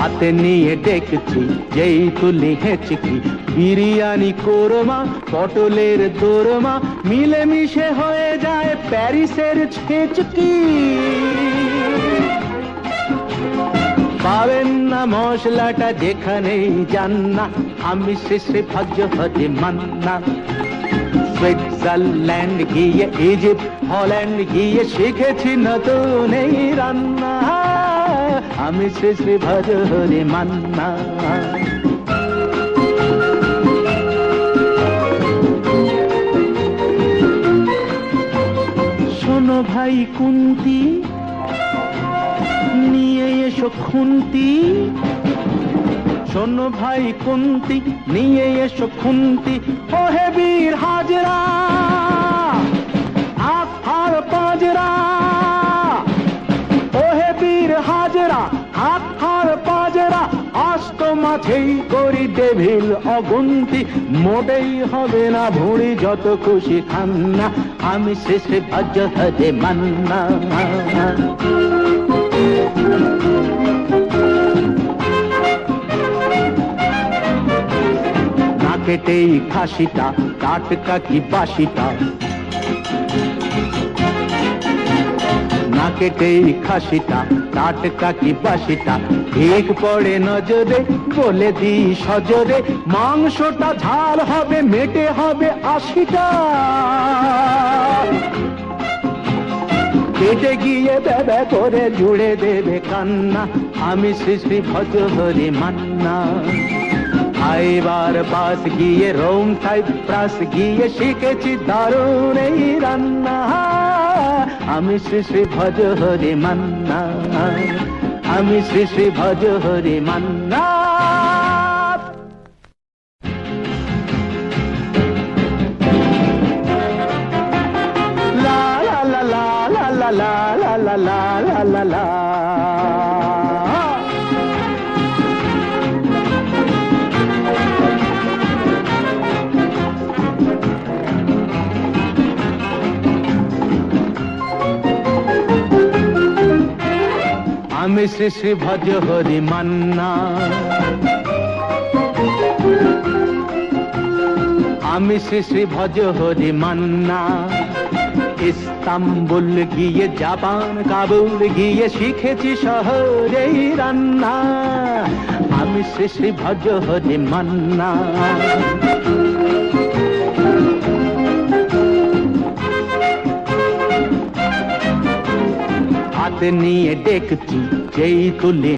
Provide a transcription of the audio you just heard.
হাতে নিয়ে দেখছি, যেই তুলি হেঁচকি বিরিয়ানি কোরমা, পটলের দোরমা, মিলেমিশে হয়ে যায় প্যারিসের ছেচকি। পাবেন না মশলাটা যেখানেই যান না, আমি শেষে ভাগ্য হতে মান্না। সুইজারল্যান্ড গিয়ে, ইজিপ্ট, হল্যান্ড গিয়ে শিখেছি নতুন এই রান্না। আমি শ্রী শ্রী ভজ হরি মান্না। শোনো ভাই কুন্তি, নিয়ে এসো খুন্তি। শোনো ভাই কুন্তি, নিয়ে এসো খুন্তি। ও হে বীর হাজরা বীর হাজরা হাত হার পাজরা আস্ত মাঝেই করি ডেভিল অগুন্তি। মোটেই হবে না ভুঁড়ি, যত খুশি খান না আমি শেষে ভজ হজে মান্না। না কেটেই খাসিটা টাটকা কি বাসিটা? না কেটেই খাসিটা টাটকা কি বাসিটা? ঠিক পড়ে নজরে, বলে দি সজরে, মাংসটা ঝাল হবে, মেটে হবে আশিটা। কেটে গিয়ে বেবে করে জুড়ে দেবে কান্না, আমি শ্রী শ্রী ভজ হরি মান্না। আইবার পাস গিয়ে রোম টাইপ প্রাস গিয়ে শিখেছি দারুণ এই রান্না। আমি শ্রী শ্রী ভজ হরি মান্না আমি শ্রী শ্রী ভজ হরি মান্না লা আমি শ্রী শ্রী ভজ হরি মান্না। আমি শ্রী শ্রী ভজ হরি মান্না। ইস্তাম্বুল গিয়ে জাপান, কাবুল গিয়ে শিখেছি শহরেই রান্না। আমি শ্রী শ্রী ভজ হরি মান্না। নিয়ে দেখছি যেই তুলি